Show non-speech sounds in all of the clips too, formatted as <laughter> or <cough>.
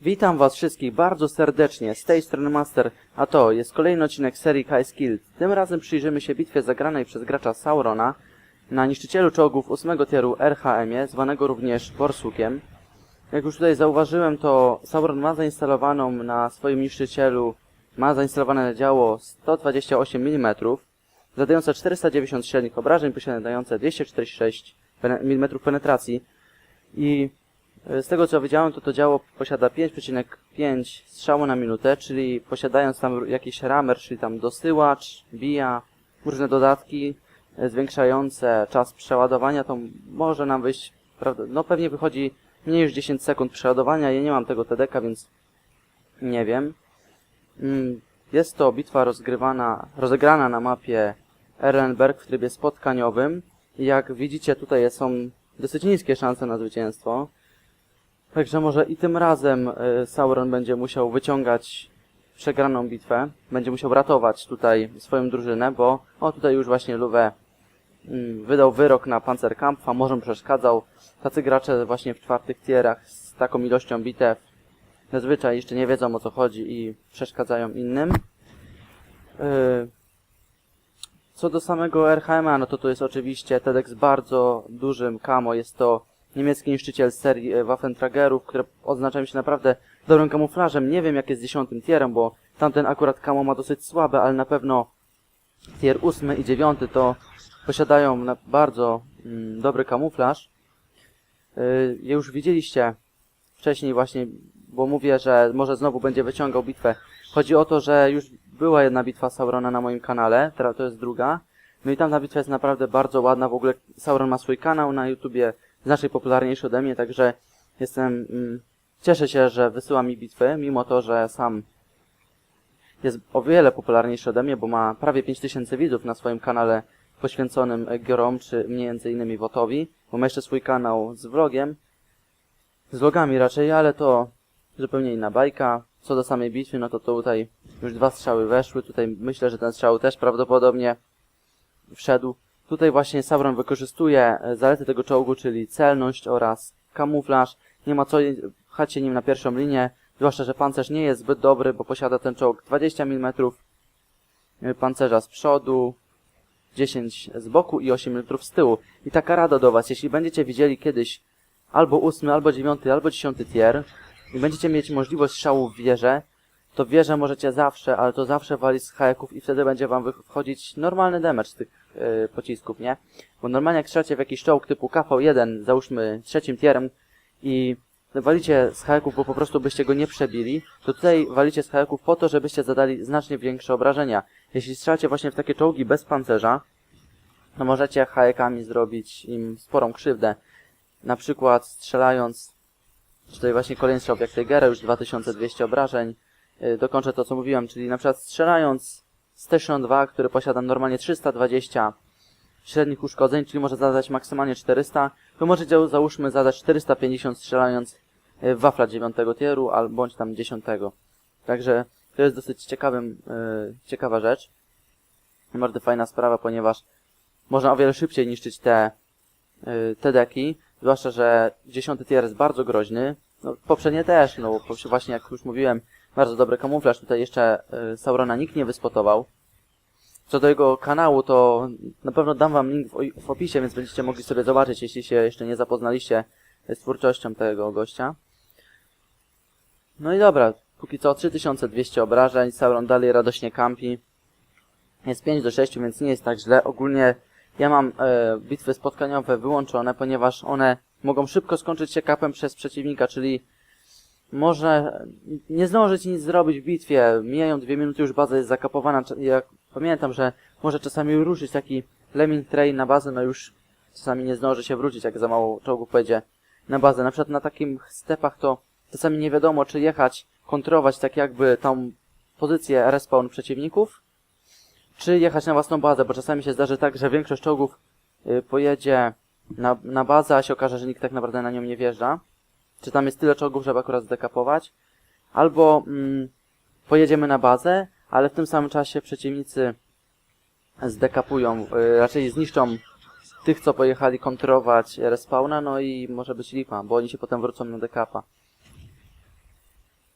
Witam was wszystkich bardzo serdecznie, z tej strony Master, a to jest kolejny odcinek serii Kai's Guild. Tym razem przyjrzymy się bitwie zagranej przez gracza Saurona na niszczycielu czołgów 8 tieru RHM-ie, zwanego również Borsukiem. Jak już tutaj zauważyłem, to Sauron ma zainstalowaną na swoim niszczycielu, ma zainstalowane działo 128 mm, zadające 490 średnich obrażeń, posiadające 246 pene- mm penetracji i Z tego co wiedziałem, to to działo posiada 5,5 strzału na minutę, czyli posiadając tam jakiś ramer, czyli tam dosyłacz, bija, różne dodatki e, zwiększające czas przeładowania, to może nam wyjść, prawda, no pewnie wychodzi mniej niż 10 sekund przeładowania. Ja nie mam tego TDK, więc nie wiem. Mm, Jest to bitwa rozgrywana, rozegrana na mapie Erlenberg w trybie spotkaniowym. Jak widzicie, tutaj są dosyć niskie szanse na zwycięstwo. Także może i tym razem y, Sauron będzie musiał wyciągać przegraną bitwę. Będzie musiał ratować tutaj swoją drużynę, bo o tutaj już właśnie Luwe mm, wydał wyrok na Panzerkampfa, może przeszkadzał. Tacy gracze właśnie w czwartych tierach z taką ilością bitew zazwyczaj jeszcze nie wiedzą o co chodzi i przeszkadzają innym. Y, Co do samego RHM-a, no to to jest oczywiście TEDx bardzo dużym kamo. Jest to niemiecki niszczyciel serii e, Waffentragerów, które odznaczają się naprawdę dobrym kamuflażem. Nie wiem jak jest dziesiątym tierem, bo tamten akurat kamo ma dosyć słabe, ale na pewno tier ósmy i dziewiąty to posiadają bardzo mm, dobry kamuflaż. Yy, już widzieliście wcześniej właśnie, bo mówię, że może znowu będzie wyciągał bitwę. Chodzi o to, że już była jedna bitwa Saurona na moim kanale, teraz to jest druga. No i tamta bitwa jest naprawdę bardzo ładna. W ogóle Sauron ma swój kanał na YouTubie, znacznie popularniejszy ode mnie, także jestem, mm, cieszę się, że wysyła mi bitwy, mimo to, że sam jest o wiele popularniejszy ode mnie, bo ma prawie 5000 widzów na swoim kanale poświęconym Giorom, czy między innymi Wotowi, bo ma jeszcze swój kanał z vlogiem, z vlogami raczej, ale to zupełnie inna bajka. Co do samej bitwy, no to tutaj już dwa strzały weszły, tutaj myślę, że ten strzał też prawdopodobnie wszedł. Tutaj właśnie Sauron wykorzystuje e, zalety tego czołgu, czyli celność oraz kamuflaż. Nie ma co pchać się nim na pierwszą linię, zwłaszcza, że pancerz nie jest zbyt dobry, bo posiada ten czołg 20 mm e, pancerza z przodu, 10 z boku i 8 mm z tyłu. I taka rada do Was, jeśli będziecie widzieli kiedyś albo 8, albo 9, albo 10 tier i będziecie mieć możliwość strzału w wieżę, to wieżę możecie zawsze, ale to zawsze walić z hajeków i wtedy będzie Wam wchodzić normalny damage z tych yy, pocisków, nie? Bo normalnie jak strzelacie w jakiś czołg typu KV1, załóżmy trzecim tierem i walicie z hajeków, bo po prostu byście go nie przebili, to tutaj walicie z hajeków po to, żebyście zadali znacznie większe obrażenia. Jeśli strzelacie właśnie w takie czołgi bez pancerza, to możecie hajekami zrobić im sporą krzywdę. Na przykład strzelając, tutaj właśnie kolejny strzał jak Tigera, już 2200 obrażeń. Yy, Dokończę to, co mówiłem, czyli na przykład strzelając z T-62, który posiada normalnie 320 średnich uszkodzeń, czyli może zadać maksymalnie 400, to możecie załóżmy zadać 450 strzelając w wafla 9 tieru, albo bądź tam 10. Także to jest dosyć ciekawym, y, ciekawa rzecz. Bardzo fajna sprawa, ponieważ można o wiele szybciej niszczyć te, y, te deki, zwłaszcza, że 10 tier jest bardzo groźny. No, poprzednie też, no właśnie jak już mówiłem, bardzo dobry kamuflaż. Tutaj jeszcze y, Saurona nikt nie wyspotował. Co do jego kanału, to na pewno dam wam link w, w opisie, więc będziecie mogli sobie zobaczyć, jeśli się jeszcze nie zapoznaliście z twórczością tego gościa. No i dobra, póki co 3200 obrażeń, Sauron dalej radośnie kampi. Jest 5 do 6, więc nie jest tak źle. Ogólnie ja mam e, bitwy spotkaniowe wyłączone, ponieważ one mogą szybko skończyć się kapem przez przeciwnika, czyli może nie zdążyć nic zrobić w bitwie. Mijają dwie minuty, już baza jest zakapowana. Cze- Ja pamiętam, że może czasami ruszyć taki lemming train na bazę, no już czasami nie zdąży się wrócić, jak za mało czołgów pojedzie na bazę. Na przykład na takim stepach to czasami nie wiadomo, czy jechać, kontrować tak jakby tą pozycję respawn przeciwników, czy jechać na własną bazę, bo czasami się zdarzy tak, że większość czołgów y, pojedzie na, na bazę, a się okaże, że nikt tak naprawdę na nią nie wjeżdża. Czy tam jest tyle czołgów, żeby akurat zdekapować. Albo mm, pojedziemy na bazę, ale w tym samym czasie przeciwnicy zdekapują, y, raczej zniszczą tych, co pojechali kontrować respawna, no i może być lipa, bo oni się potem wrócą na dekapa.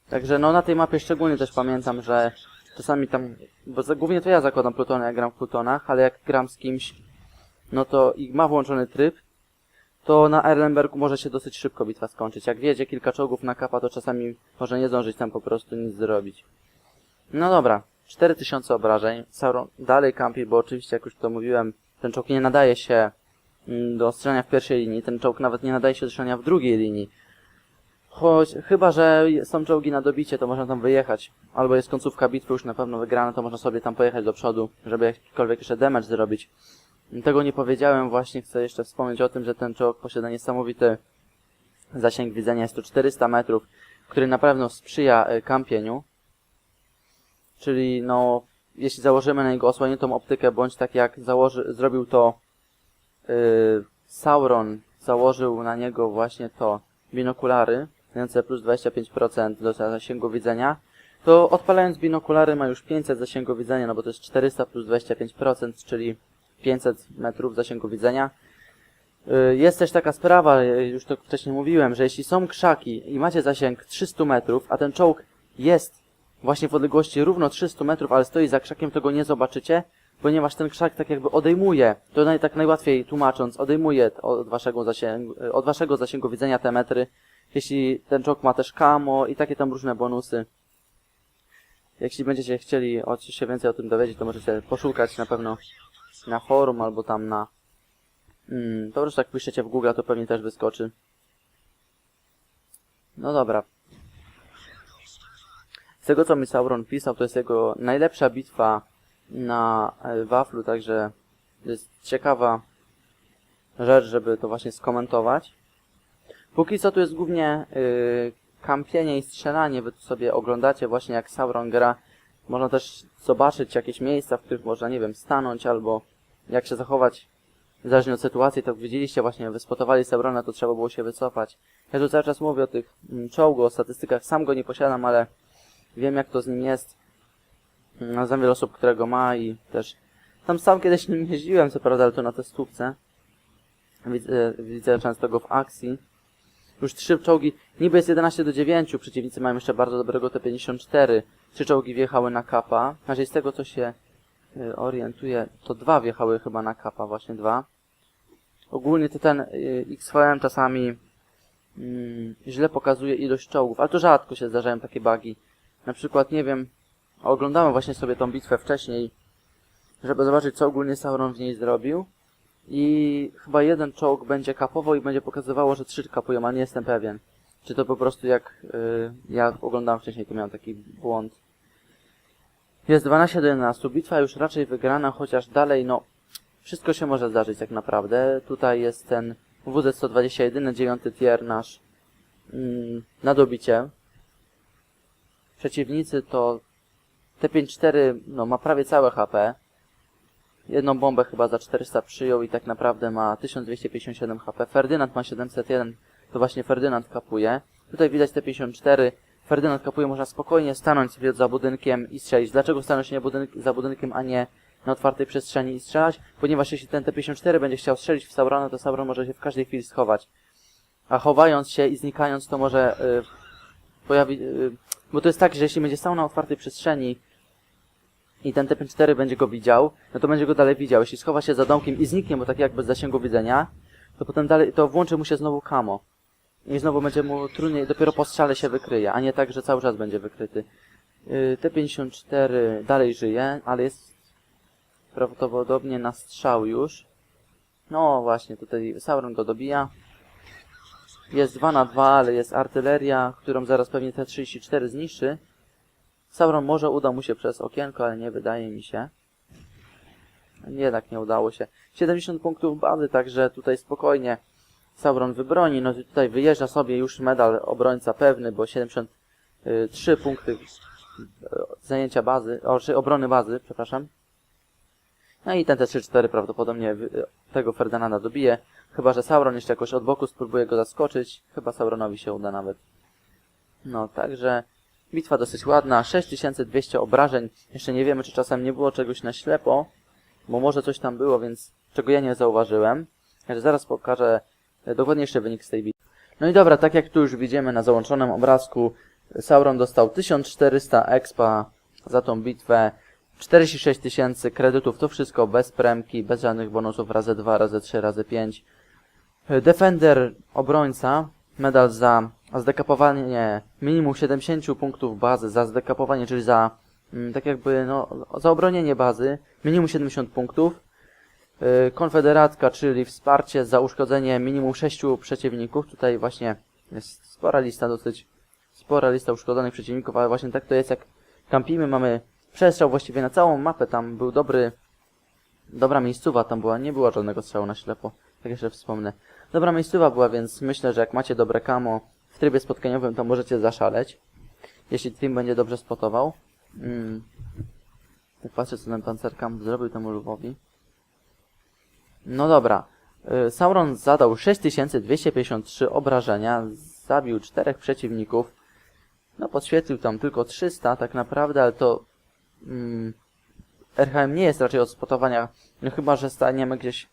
Także no na tej mapie szczególnie też pamiętam, że czasami tam, bo za, głównie to ja zakładam plutony, jak gram w plutonach, ale jak gram z kimś, no to i ma włączony tryb, to na Erlenbergu może się dosyć szybko bitwa skończyć. Jak wiedzie kilka czołgów na kapa, to czasami może nie zdążyć tam po prostu nic zrobić. No dobra, 4000 obrażeń. Sauron dalej kampi, bo oczywiście, jak już to mówiłem, ten czołg nie nadaje się mm, do strzelania w pierwszej linii, ten czołg nawet nie nadaje się do strzelania w drugiej linii. Choć, chyba, że są czołgi na dobicie, to można tam wyjechać. Albo jest końcówka bitwy już na pewno wygrana, to można sobie tam pojechać do przodu, żeby jakikolwiek jeszcze damage zrobić. Tego nie powiedziałem, właśnie chcę jeszcze wspomnieć o tym, że ten czołg posiada niesamowity zasięg widzenia, jest to 400 metrów, który na pewno sprzyja e, kampieniu. Czyli no, jeśli założymy na niego osłoniętą optykę, bądź tak jak założy, zrobił to yy, Sauron, założył na niego właśnie to binokulary, mające plus 25% do zasięgu widzenia, to odpalając binokulary ma już 500 zasięgu widzenia, no bo to jest 400 plus 25%, czyli 500 metrów zasięgu widzenia. Y, Jest też taka sprawa, y, już to wcześniej mówiłem, że jeśli są krzaki i macie zasięg 300 metrów, a ten czołg jest właśnie w odległości równo 300 metrów, ale stoi za krzakiem, to go nie zobaczycie, ponieważ ten krzak tak jakby odejmuje, to tak najłatwiej tłumacząc, odejmuje od waszego, zasięgu, y, od waszego zasięgu widzenia te metry, jeśli ten czołg ma też kamo i takie tam różne bonusy. Jeśli będziecie chcieli się więcej o tym dowiedzieć, to możecie poszukać na pewno na forum albo tam na... Mm, po prostu jak piszecie w Google, to pewnie też wyskoczy. No dobra. Z tego co mi Sauron pisał, to jest jego najlepsza bitwa na e, waflu, także to jest ciekawa rzecz, żeby to właśnie skomentować. Póki co tu jest głównie yy, kampienie i strzelanie, wy tu sobie oglądacie właśnie jak Sauron gra. Można też zobaczyć jakieś miejsca, w których można, nie wiem, stanąć albo jak się zachować zależnie od sytuacji, to widzieliście właśnie, wyspotowali Saurona, to trzeba było się wycofać. Ja tu cały czas mówię o tych mm, czołgu, o statystykach, sam go nie posiadam, ale wiem jak to z nim jest. Mm, Znam wiele osób, które go ma i też tam sam kiedyś <laughs> nim jeździłem, co prawda, ale to na testówce. Widzę, widzę często go w akcji. Już trzy czołgi, niby jest 11 do 9, przeciwnicy mają jeszcze bardzo dobrego T-54. Trzy czołgi wjechały na kapa. Znaczy z tego co się y, orientuję, to dwa wjechały chyba na kapa, właśnie dwa. Ogólnie to ten y, XVM czasami mm, źle pokazuje ilość czołgów, ale to rzadko się zdarzają takie bugi. Na przykład, nie wiem, oglądałem właśnie sobie tą bitwę wcześniej, żeby zobaczyć co ogólnie Sauron w niej zrobił. I chyba jeden czołg będzie kapował i będzie pokazywało, że trzy kapują, ale nie jestem pewien. Czy to po prostu jak y, ja oglądałem wcześniej, to miałem taki błąd. Jest 12 do 11. Bitwa już raczej wygrana, chociaż dalej, no, wszystko się może zdarzyć tak naprawdę. Tutaj jest ten WZ-121, dziewiąty tier nasz mm, na dobicie. Przeciwnicy to T-54, no, ma prawie całe HP. Jedną bombę chyba za 400 przyjął i tak naprawdę ma 1257 HP. Ferdynand ma 701, to właśnie Ferdynand kapuje. Tutaj widać T54. Ferdynand kapuje, można spokojnie stanąć za budynkiem i strzelić. Dlaczego stanąć nie za budynkiem, a nie na otwartej przestrzeni i strzelać? Ponieważ jeśli ten T54 będzie chciał strzelić w Saurona, to Sauron może się w każdej chwili schować. A chowając się i znikając, to może yy, pojawić... Yy, bo to jest tak, że jeśli będzie stał na otwartej przestrzeni i ten T54 będzie go widział, no to będzie go dalej widział. Jeśli schowa się za domkiem i zniknie, bo tak jak bez zasięgu widzenia, to potem dalej, to włączy mu się znowu kamo. I znowu będzie mu trudniej, dopiero po strzale się wykryje, a nie tak, że cały czas będzie wykryty. Yy, T54 dalej żyje, ale jest prawdopodobnie na strzał już. No właśnie, tutaj Sauron go dobija. Jest 2 na 2, ale jest artyleria, którą zaraz pewnie T34 zniszczy. Sauron może uda mu się przez okienko, ale nie wydaje mi się. Jednak nie udało się. 70 punktów bazy, także tutaj spokojnie Sauron wybroni. No i tutaj wyjeżdża sobie już medal obrońca pewny, bo 73 punkty e, zajęcia bazy, o, obrony bazy, przepraszam. No i ten T3-4 prawdopodobnie wy- tego Ferdynanda dobije. Chyba, że Sauron jeszcze jakoś od boku spróbuje go zaskoczyć. Chyba Sauronowi się uda nawet. No, także bitwa dosyć ładna. 6200 obrażeń. Jeszcze nie wiemy, czy czasem nie było czegoś na ślepo, bo może coś tam było, więc czego ja nie zauważyłem. Także zaraz pokażę e, dokładniejszy wynik z tej bitwy. No i dobra, tak jak tu już widzimy na załączonym obrazku, Sauron dostał 1400 expa za tą bitwę, 46 tysięcy kredytów, to wszystko bez premki, bez żadnych bonusów, razy 2, razy 3, razy 5. Defender, obrońca, medal za zdekapowanie minimum 70 punktów bazy, za zdekapowanie, czyli za mm, tak jakby no, za obronienie bazy, minimum 70 punktów. Y, Konfederatka, czyli wsparcie za uszkodzenie minimum 6 przeciwników. Tutaj właśnie jest spora lista, dosyć spora lista uszkodzonych przeciwników, ale właśnie tak to jest jak kampimy, mamy przestrzał właściwie na całą mapę, tam był dobry, dobra miejscowa tam była, nie było żadnego strzału na ślepo, tak jeszcze wspomnę. Dobra miejscowa była, więc myślę, że jak macie dobre kamo w trybie spotkaniowym, to możecie zaszaleć, jeśli team będzie dobrze spotował. Mm. Tak patrzę, co ten pancerkam zrobił temu Lwowi. No dobra. Y, Sauron zadał 6253 obrażenia, zabił czterech przeciwników. No podświetlił tam tylko 300 tak naprawdę, ale to mm, RHM nie jest raczej od spotowania, no chyba, że staniemy gdzieś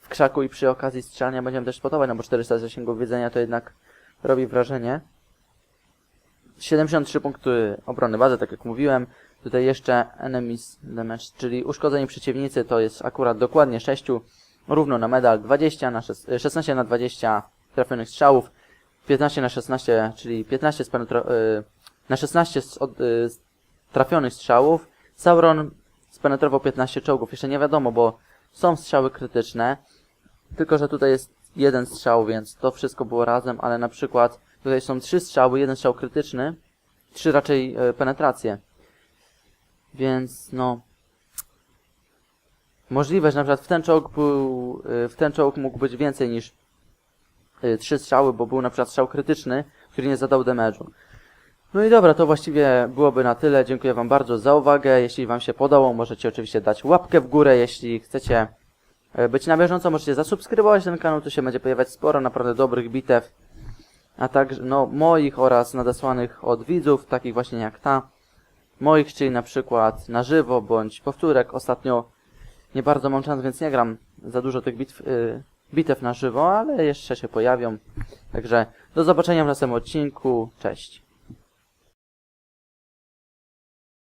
w krzaku i przy okazji strzelania będziemy też spotować, no bo 400 zasięgów widzenia to jednak robi wrażenie. 73 punkty obrony bazy, tak jak mówiłem. Tutaj jeszcze enemies damage, czyli uszkodzeni przeciwnicy to jest akurat dokładnie 6, równo na medal 20 na 6, 16 na 20 trafionych strzałów, 15 na 16, czyli 15 spenetro, y, na 16 z, od, y, z trafionych strzałów. Sauron spenetrował 15 czołgów, jeszcze nie wiadomo, bo są strzały krytyczne, tylko że tutaj jest jeden strzał, więc to wszystko było razem, ale na przykład tutaj są trzy strzały, jeden strzał krytyczny, trzy raczej penetracje. Więc no. Możliwe, że na przykład w ten czołg był. y, W ten czołg mógł być więcej niż y, trzy strzały, bo był na przykład strzał krytyczny, który nie zadał damage'u. No i dobra, to właściwie byłoby na tyle. Dziękuję Wam bardzo za uwagę. Jeśli Wam się podobało, możecie oczywiście dać łapkę w górę. Jeśli chcecie y, być na bieżąco, możecie zasubskrybować ten kanał. Tu się będzie pojawiać sporo naprawdę dobrych bitew. A także no, moich oraz nadesłanych od widzów, takich właśnie jak ta moich, czyli na przykład na żywo bądź powtórek. Ostatnio nie bardzo mam czas, więc nie gram za dużo tych bitw, y, bitew na żywo, ale jeszcze się pojawią. Także do zobaczenia w następnym odcinku. Cześć.